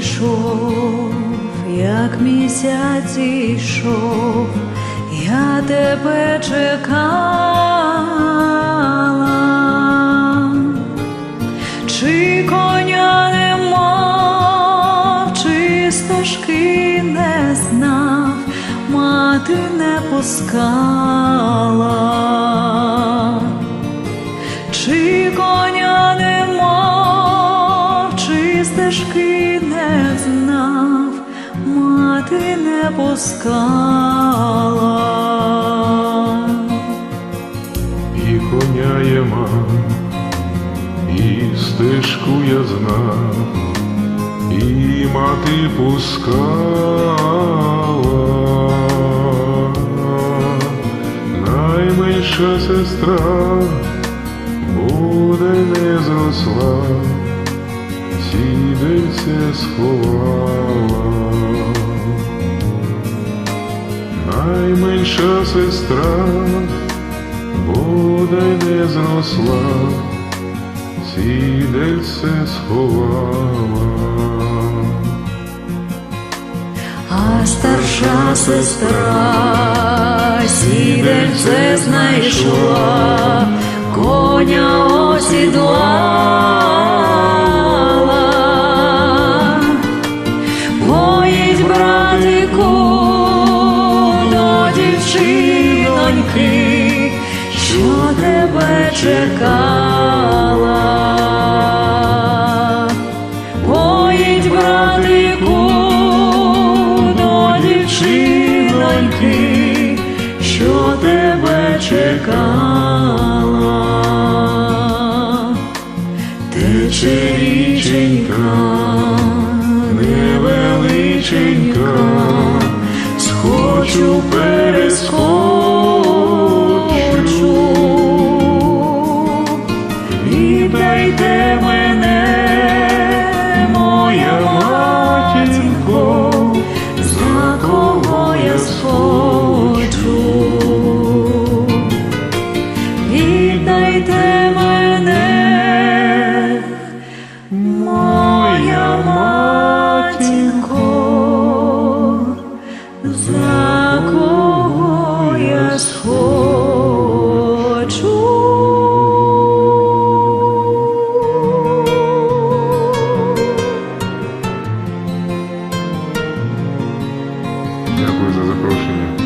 йшов, як місяць йшов, я тебе чекала, чи коня не мав, чи стежки не знав, мати не пускала. Стежки не знав, мати не пускала. І коня я мав, і стежку я знав, і мати пускала, найменша сестра буде не зросла, сідельце сховала. Найменша сестра буде не зросла, сідельце сховала. А старша сестра сідельце знайшла, коня осідлала. До що тебе чекала. Поїдь, братику, до дівчиноньки, що тебе чекала. Тече річенька, невеличенька, Віддайте мене, моя матінко, за кого я схочу. Дякую за запрошення.